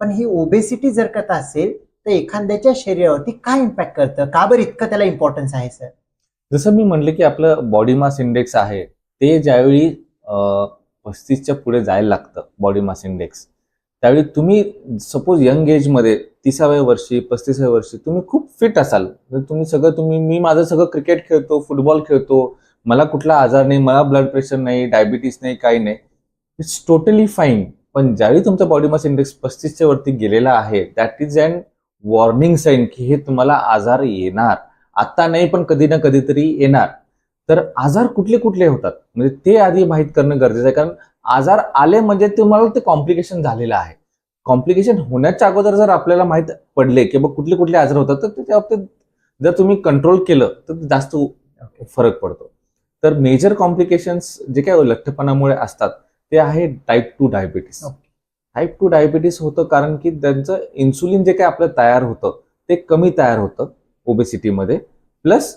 पण ही ओबेसिटी जर का असेल तर एखाद्याच्या शरीरावरती काय इम्पॅक्ट करतं? का बरं इतकं त्याला इम्पॉर्टन्स आहे सर जसं मी म्हणलं की आपलं बॉडी मास इंडेक्स आहे ते ज्यावेळी पस्तीसच्या पुढे जायला लागतं बॉडी मास इंडेक्स त्यावेळी तुम्ही सपोज यंग एजमध्ये तिसाव्या वर्षी पस्तीसाव्या वर्षी तुम्ही खूप फिट असाल. तर तुम्ही सगळं तुम्ही मी माझं सगळं क्रिकेट खेळतो फुटबॉल खेळतो मला कुठला आजार नाही मला ब्लड प्रेशर नाही डायबिटीस नाही काही नाही. इट्स टोटली फाईन पण ज्यावेळी तुमचा बॉडी मास इंडेक्स पस्तीसच्या वरती गेलेला आहे that is an warning sign की हे तुम्हाला आजार येणार. आता नाही पण कधी ना कधीतरी येणार. तर आजार कुठले कुठले होतात? म्हणजे ते आधी माहीत करणं गरजेचं आहे कारण आजार आले म्हणजे तुम्हाला ते कॉम्प्लिकेशन झालेलं आहे. कॉम्प्लिकेशन होण्याच्या अगोदर जर आपल्याला माहीत पडले की बा कुठले कुठले आजार होतात तर त्या बाबतीत जर तुम्ही कंट्रोल केलं तर जास्त फरक पडतो. तर मेजर कॉम्प्लिकेशन्स जे काही लठ्ठपणामुळे असतात ते आहे type two diabetes. Type two diabetes होतं कारण की त्यांचं इन्सुलिन जे काही आपलं तयार होतं ते कमी तयार होतं ओबेसिटीमध्ये प्लस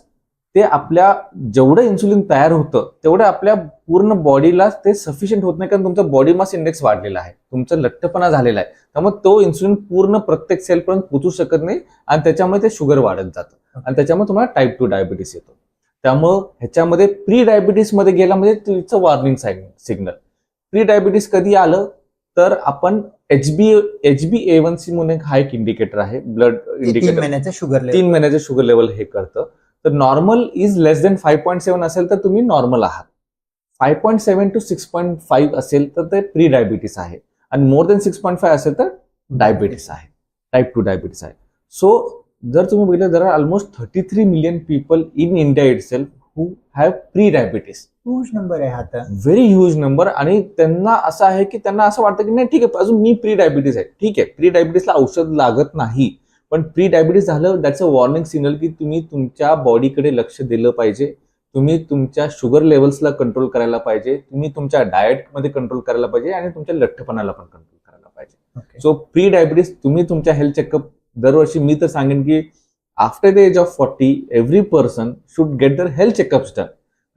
ते आपल्या जेवढं इन्सुलिन तयार होतं तेवढं आपल्या पूर्ण बॉडीला ते सफिशियंट होत नाही कारण तुमचा बॉडी मास इंडेक्स वाढलेला आहे. तुमचा लठ्ठपणा झालेला आहे. त्यामुळे तो इन्सुलिन पूर्ण प्रत्येक सेलपर्यंत पोचू शकत नाही आणि त्याच्यामुळे ते शुगर वाढत जातं. आणि त्याच्यामुळे तुम्हाला टाईप टू डायबिटीस येतो. त्यामुळं ह्याच्यामध्ये प्री डायबिटीसमध्ये गेला म्हणजे तुमचं warning sign signal pre diabetes कधी आलं? तर आपण H B H B A one C म्हणून एक हा एक इंडिकेटर आहे ब्लड तीन इंडिकेटर महिन्याचं शुगर तीन महिन्याचे शुगर लेवल हे करतं. तर normal is less than five point seven असेल तर तुम्ही नॉर्मल आहात. Five point seven two six point five असेल तर ते प्री डायबिटीस आहे. आणि more than six point five असेल तर डायबिटीस आहे. टाईप टू डायबिटीस आहे. सो जर तुम्ही बघितलं जर almost thirty three million people in India itself who have pre diabetes whose number आहे हा तर. व्हेरी ह्यूज नंबर आणि त्यांना असं आहे की त्यांना असं वाटतं की नाही ठीक आहे अजून मी प्री डायबिटीस आहे. ठीक आहे प्री डायबिटीसला औषध लागत नाही. पण प्री डायबिटीस झालं दॅट्स अ वॉर्निंग सिग्नल की तुम्ही तुमच्या बॉडीकडे लक्ष दिलं पाहिजे. तुम्ही तुमच्या शुगर लेवल्सला कंट्रोल करायला पाहिजे. तुम्ही तुमच्या डाएटमध्ये कंट्रोल करायला पाहिजे आणि तुमच्या लठ्ठपणाला पण कंट्रोल करायला पाहिजे. सो प्री डायबिटीस तुम्ही तुमच्या हेल्थ चेकअप दरवर्षी मी तर सांगेन की after the age of forty every person should get their health checkups done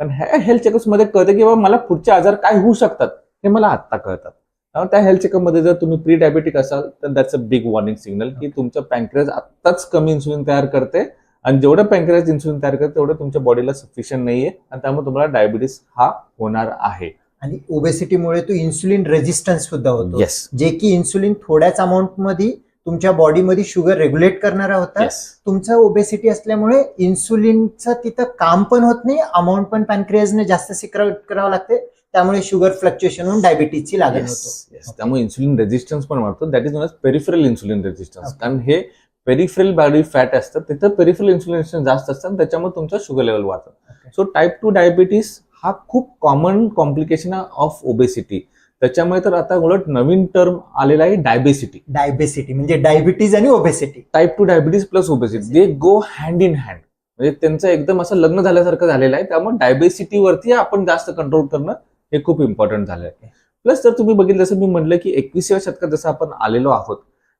कारण ह्या हेल्थ चेकअप्समध्ये कळतं की बाबा मला पुढचे आजार काय होऊ शकतात हे मला आत्ता कळतात. त्यामुळे त्या हेल्थ चेकअपमध्ये जर तुम्ही प्री डायबेटिक असाल तर that's a big warning signal की तुमचं पँक्रियाज आत्ताच कमी इन्सुलिन तयार करते आणि जेवढं पँक्रियाज इन्सुलिन तयार करते तेवढं तुमच्या बॉडीला सफिशियंट नाहीये आणि त्यामुळे तुम्हाला डायबिटीस हा होणार आहे. आणि ओबेसिटीमुळे तो इन्सुलिन रेजिस्टन्स सुद्धा होतो. येस जे की इन्सुलिन थोड्याच अमाऊंटमध्ये तुमच्या बॉडीमध्ये शुगर रेग्युलेट करणारा होता. येस तुमचं ओबेसिटी असल्यामुळे इन्सुलिनचं तिथं काम पण होत नाही अमाऊंट पण पॅनक्रियाजने जास्त सिक्रेट करावं लागते त्यामुळे शुगर फ्लक्च्युएशन होऊन डायबिटीजची लागण होतो. येस येस त्यामुळे इन्सुलिन रेजिस्टन्स पण वाढतो. That is non peripheral insulin resistance. कारण हे पेरिफरल बॉडी फॅट असतं तिथं पेरिफरल इन्सुलिन जास्त असतं आणि त्याच्यामुळे तुमचं शुगर लेवल वाढतं. सो टाईप टू डायबिटीस हा खूप कॉमन कॉम्प्लिकेशन ऑफ ओबेसिटी त्याच्यामुळे तर आता उलट नवीन टर्म आलेला आहे डायबेसिटी डायबेसिटी म्हणजे डायबिटीज आणि obesity type two diabetes plus obesity they go hand in hand म्हणजे त्यांचं एकदम असं लग्न झाल्यासारखं झालेलं आहे. त्यामुळे डायबेसिटी वरती आपण जास्त कंट्रोल करणं हे खूप इम्पॉर्टंट झालं आहे प्लस जर तुम्ही बघितलं जसं मी म्हटलं की एकविसाव्या शतकात जसं आपण आलेलो आहोत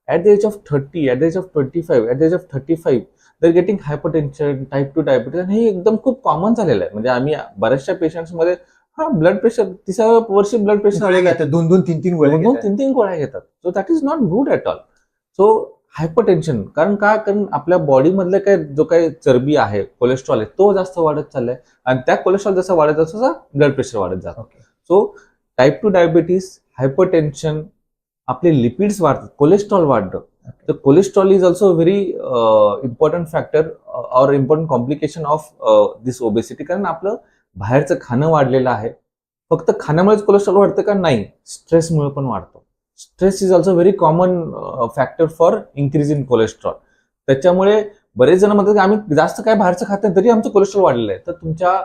at the age of thirty at the age of twenty five at the age of thirty five they're getting hypertension type two diabetes आणि हे एकदम खूप कॉमन झालेलं आहे. म्हणजे आम्ही बऱ्याचशा पेशंट्समध्ये हा ब्लड प्रेशर तिसाव्या वर्षी ब्लड प्रेशर घेतात दोन दोन तीन तीन गोळ्या दोन. तीन तीन गोळ्या घेतात. So that is not good at all so hypertension कारण का? कारण आपल्या बॉडीमधले काय जो काही चरबी आहे कोलेस्ट्रॉल आहे तो जास्त वाढत चाललाय. आणि त्या कोलेस्ट्रॉल जसं वाढत तसं ब्लड प्रेशर वाढत जातं. So type two diabetes hypertension आपले लिपिड्स वाढतात कोलेस्ट्रॉल वाढतं. तर cholesterol is also very important factor or important complication of this obesity कारण आपलं बाहेरचं खाणं वाढलेलं आहे. फक्त खाण्यामुळेच कोलेस्ट्रॉल वाढतं का? नाही. स्ट्रेसमुळे पण वाढतो. Stress is also very common factor for increase in cholesterol त्याच्यामुळे बरेच जण म्हणतात की आम्ही जास्त काय बाहेरचं खात नाही तरी आमचं कोलेस्ट्रॉल वाढलेलं आहे. तर तुमच्या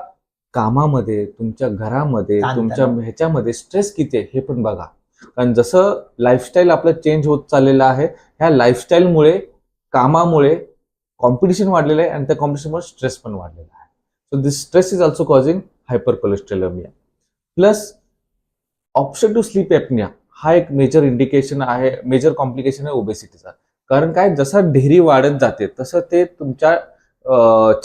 कामामध्ये तुमच्या घरामध्ये. तुमच्या ह्याच्यामध्ये स्ट्रेस किती आहे हे पण बघा. कारण जसं लाईफस्टाईल आपलं चेंज होत चाललेलं आहे ह्या लाईफस्टाईलमुळे कामामुळे कॉम्पिटिशन वाढलेलं आहे आणि त्या कॉम्पिटिशनमुळे स्ट्रेस पण वाढलेला आहे. So this stress is also causing hypercholesterolemia plus option to sleep apnea हा एक मेजर इंडिकेशन आहे मेजर कॉम्प्लिकेशन आहे ओबेसिटीचा कारण काय जसं ढेरी वाढत जाते तसं ते तुमच्या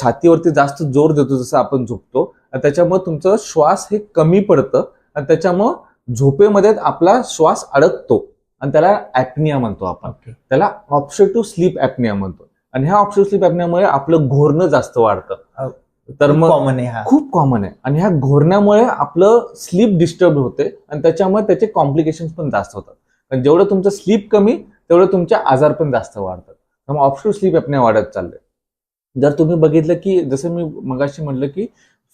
छातीवरती जास्त जोर देतो जसं आपण झोपतो. आणि त्याच्यामुळे तुमचं श्वास हे कमी पडतं आणि त्याच्यामुळं झोपेमध्ये आपला श्वास अडकतो. आणि त्याला ऍपनिया म्हणतो आपण. त्याला ऑप्शटिव्ह स्लीप ऍपनिया म्हणतो. आणि ह्या ऑप्शटिव्ह स्लीप ऍपनियामुळे आपलं घोरणं जास्त वाढतं. तर मग कॉमन आहे हा. खूप कॉमन आहे. आणि ह्या घोरण्यामुळे आपलं स्लीप डिस्टर्ब होते आणि त्याच्यामुळे त्याचे कॉम्प्लिकेशन पण जास्त होतात. कारण जेवढं तुमचं स्लीप कमी तेवढं तुमचे आजार पण जास्त वाढतात. त्यामुळे ऑप्शनल स्लीप आपल्या वाढत चाललंय. जर तुम्ही बघितलं की जसं मी मगाशी म्हटलं की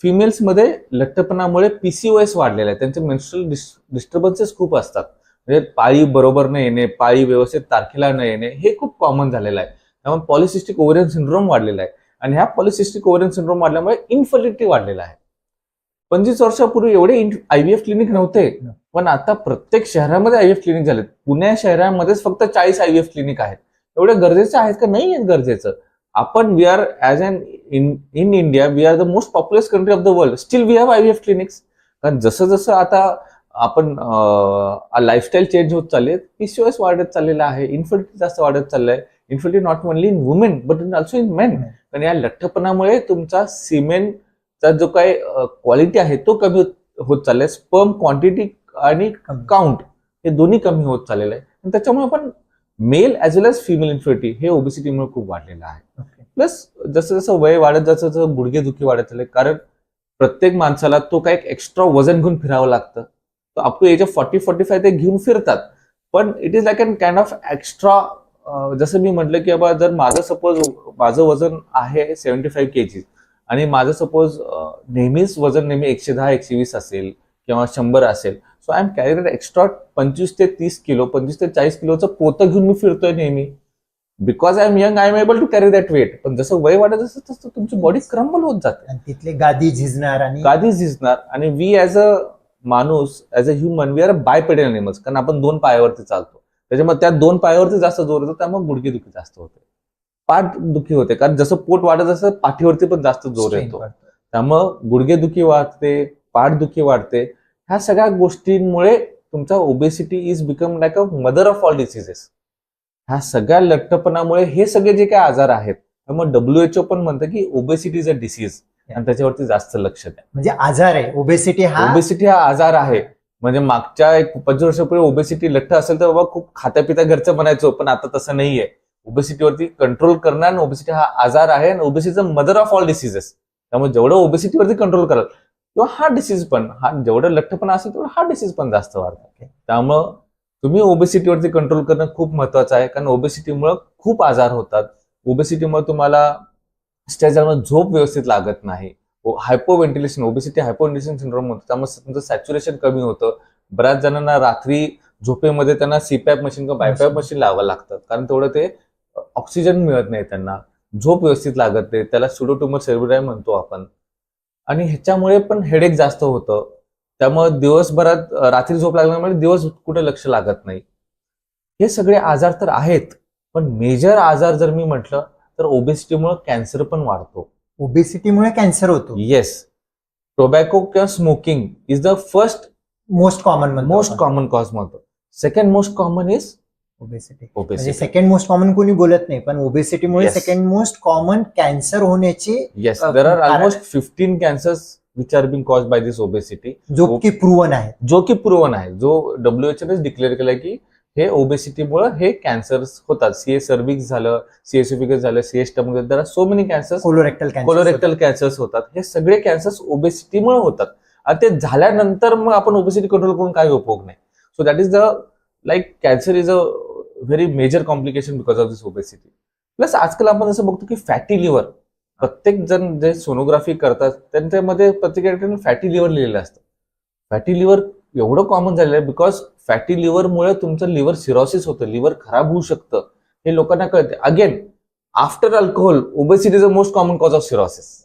फिमेल्समध्ये लठ्ठपणामुळे पीसीओएस वाढलेला आहे. त्यांचे मेन्स्ट्रल डिस्टर्बन्सेस खूप असतात. म्हणजे पाळी बरोबर न येणे पाळी व्यवस्थित तारखेला न येणे हे खूप कॉमन झालेलं आहे. त्यामुळे पॉलिसिस्टिक ओव्हरियन सिंड्रोम वाढलेला आहे. आणि ह्या पॉलिसिस्टिक ओव्हरियन सिंड्रोम वाढल्यामुळे इन्फर्टिलिटी वाढलेला आहे. पंचवीस वर्षापूर्वी एवढे आयव्हीएफ क्लिनिक नव्हते. पण आता प्रत्येक शहरामध्ये आयव्हीएफ क्लिनिक झालेत. पुणे शहरामध्येच फक्त चाळीस आयव्हीएफ क्लिनिक आहेत. एवढे गरजेचे आहेत का? नाही आहेत गरजेचं. आपण we are as an in in India we are the most popular country of the world still we have IVF clinics कारण जसं जसं आता आपण लाईफस्टाईल चेंज होत चालले पीसीओएस वाढत चाललेला आहे. इन्फर्टिलिटी जास्त वाढत चाललंय. Infertility not only in women but in also in men कारण या लठ्ठपणामुळे तुमचा सिमेंटचा जो काही क्वालिटी आहे तो कमी होत- चाललाय. स्पर्म क्वांटिटी आणि. काउंट हे दोन्ही कमी होत चाललेलं आहे. आणि त्याच्यामुळे पण male as well as female infertility हे ओबिसिटीमुळे खूप वाढलेलं आहे. प्लस जसं जसं वय वाढत जसं जसं गुडघेदुखी वाढत चालले कारण प्रत्येक माणसाला तो काही एक्स्ट्रा वजन घेऊन फिरावं लागतं. तर up to age of forty forty five ते घेऊन फिरतात. पण it is like an kind of extra जसं मी म्हटलं की बाबा जर माझं सपोज माझं वजन आहे सेव्हन्टी फाईव्ह के जी आणि माझं सपोज नेहमीच वजन नेहमी एकशे दहा एकशे वीस असेल किंवा शंभर असेल so I am carry extra पंचवीस ते तीस किलो पंचवीस ते चाळीस किलोचं पोतं घेऊन मी फिरतोय नेहमी. Because I am young I am able to carry that weight पण जसं वय वाढत असतं तसं तुमची बॉडी क्रम्बल होत जाते. आणि तिथले गादी झिजणार आणि गादी झिजणार. आणि वी ऍज अ माणूस as a human we are bipedal animals कारण आपण दोन पायावरती चालतो. त्याच्यामुळे त्या दोन पायावरती जास्त जोर येतो त्यामुळे गुडघेदुखी जास्त होते. पाठ दुखी होते कारण जसं पोट वाढत असतं पाठीवरती पण जास्त जोर येतो. त्यामुळं गुडघेदुखी वाढते पाठदुखी वाढते. ह्या सगळ्या गोष्टींमुळे तुमचा obesity is become like a mother of all diseases ह्या सगळ्या लठ्ठपणामुळे हे सगळे जे काही आजार आहेत त्यामुळे डब्ल्यूएचओ पण म्हणतं की ओबेसिटी इज अ डिसीज आणि त्याच्यावरती जास्त लक्ष द्या. म्हणजे आजार आहे ओबेसिटी हा ओबेसिटी हा आजार आहे. म्हणजे मागच्या एक पंचवीस वर्षापूर्वी ओबेसिटी लठ्ठ असेल तर बाबा खूप खात्यापित्या घरचं म्हणायचो पण आता तसं नाहीये. ओबेसिटीवरती कंट्रोल करणं आणि ओबेसिटी हा आजार आहे आणि obesity mother of all diseases त्यामुळे जेवढं ओबेसिटीवरती कंट्रोल कराल किंवा हा डिसीज पण हा जेवढं लठ्ठपणा असेल तेवढं हा डिसीज पण जास्त वाढतो. त्यामुळं तुम्ही ओबेसिटीवरती कंट्रोल करणं खूप महत्वाचं आहे कारण ओबेसिटीमुळे खूप आजार होतात. ओबेसिटीमुळे तुम्हाला त्याच्यामुळे झोप व्यवस्थित लागत नाही. Hypoventilation obesity hypoventilation syndrome होतं त्यामुळे तुमचं सॅच्युरेशन कमी होतं. बऱ्याच जणांना रात्री झोपेमध्ये त्यांना सीपॅप मशीन किंवा बायपॅप मशीन लावावं लागतं. कारण तेवढं ते ऑक्सिजन मिळत नाही त्यांना. झोप व्यवस्थित लागत नाही. त्याला सुडोटुमर सेर्ब्राय म्हणतो आपण. आणि ह्याच्यामुळे पण हेडेक जास्त होतं. त्यामुळे दिवसभरात रात्री झोप लागल्यामुळे दिवस कुठे लक्ष लागत नाही. हे सगळे आजार तर आहेत. पण मेजर आजार जर मी म्हटलं तर ओबेसिटीमुळे कॅन्सर पण वाढतो. ओबेसिटीमुळे कॅन्सर होतो. येस टोबॅको किंवा smoking is the first most common most common cause म्हणतो. Second most common is obesity म्हणजे ओबेसिटी सेकंड मोस्ट कॉमन कोणी बोलत नाही पण ओबेसिटीमुळे. सेकंड मोस्ट कॉमन कॅन्सर होण्याची yes there are almost fifteen cancers which are being cause by this obesity जो. की प्रूवन आहे. जो की प्रूव्हन आहे. जो डब्ल्यूएचओनेच डिक्लेअर केलाय की हे ओबेसिटीमुळे हे कॅन्सर्स होतात. सीए सर्विक्स झालं सीएसओफिकस झालं CS are so many cancers colorectal cancer colorectal cancers होतात. हे सगळे कॅन्सर्स ओबेसिटीमुळे होतात. आणि ते झाल्यानंतर मग आपण ओबेसिटी कंट्रोल करून काही उपयोग नाही. So that is the like cancer is a very major complication because of this obesity plus आजकाल आपण असं बघतो की फॅटी लिव्हर प्रत्येक जण जे सोनोग्राफी करतात त्यांच्यामध्ये प्रत्येक फॅटी लिव्हर लिहिलेलं असतं. फॅटी लिव्हर एवढं कॉमन झालेलं आहे बिकॉज फॅटी लिव्हरमुळे तुमचं लिव्हर सिरोसिस होतं लिव्हर खराब होऊ शकतं. हे लोकांना कळते again after alcohol obesity is the most common cause of cirrhosis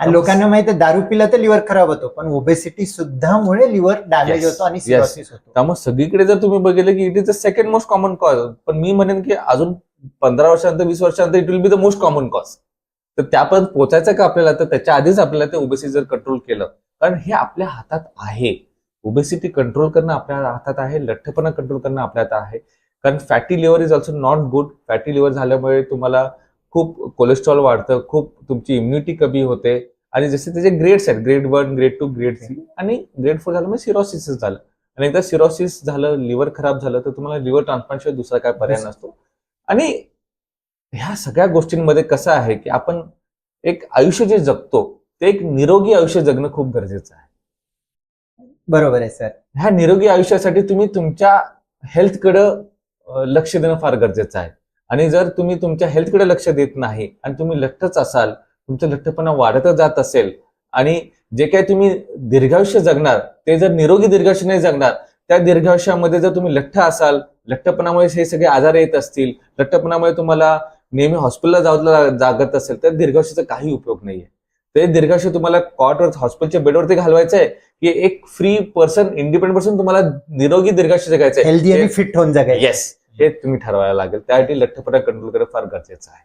आणि लोकांना माहिती आहे दारू पिला तर लिव्हर खराब होतो पण ओबेसिटी सुद्धा मुळे लिव्हर डॅमेज. होतो आणि. सिरोसिस होतो. त्यामुळे सगळीकडे जर तुम्ही बघितलं की it is the second most common cause पण मी म्हणेन की अजून पंधरा वर्षानंतर वीस वर्षानंतर it will be the most common cause तर त्यापर्यंत पोचायचं का आपल्याला? तर त्याच्या आधीच आपल्याला ते ओबेसिटी जर कंट्रोल केलं. कारण हे आपल्या हातात आहे. ओबेसिटी कंट्रोल करणं आपल्या हातात आहे लठ्ठपणा कंट्रोल करणं आपल्या हातात आहे. कारण fatty liver is also not good fatty liver झाल्यामुळे तुम्हाला खूप कोलेस्ट्रॉल वाढतं खूप तुमची इम्युनिटी कमी होते. आणि जसे त्याचे ग्रेड्स आहेत grade one grade two grade three आणि ग्रेड फोर झाल्यामुळे सिरोसिस झालं. आणि एकदा सिरोसिस झालं लिव्हर खराब झालं तर तुम्हाला लिव्हर ट्रान्सप्लांटशिवाय दुसरा काय पर्याय. नसतो. आणि ह्या सगळ्या गोष्टींमध्ये कसं आहे की आपण एक आयुष्य जे जगतो ते एक निरोगी आयुष्य जगणं खूप गरजेचं आहे. बरोबर आहे सर. ह्या निरोगी आयुष्यासाठी तुम्ही तुमच्या हेल्थकडं लक्ष देणं फार गरजेचं आहे. आणि जर तुम्ही तुमच्या हेल्थकडे लक्ष देत नाही आणि तुम्ही लठ्ठच असाल तुमचं लठ्ठपणा वाढतच जात असेल आणि जे काही तुम्ही दीर्घायुष्य जगणार ते जर निरोगी दीर्घायुष्य नाही जगणार त्या दीर्घायुष्यामध्ये जर तुम्ही लठ्ठ असाल लठ्ठपणामुळे हे सगळे आजार येत असतील लठ्ठपणामुळे तुम्हाला नेहमी हॉस्पिटलला जावं जागत असेल तर दीर्घायुष्याचा काही उपयोग नाहीये. ते दीर्घायुष्य तुम्हाला कॉटवर हॉस्पिटलच्या बेडवरती घालवायचं आहे की एक फ्री पर्सन इंडिपेंडंट पर्सन तुम्हाला निरोगी दीर्घायुष्य जगायचं हेल्दी आहे आणि फिट होऊन जगायचं येस हे तुम्ही ठरवायला लागेल. त्यासाठी लठ्ठपणा कंट्रोल करणं फार गरजेचं आहे.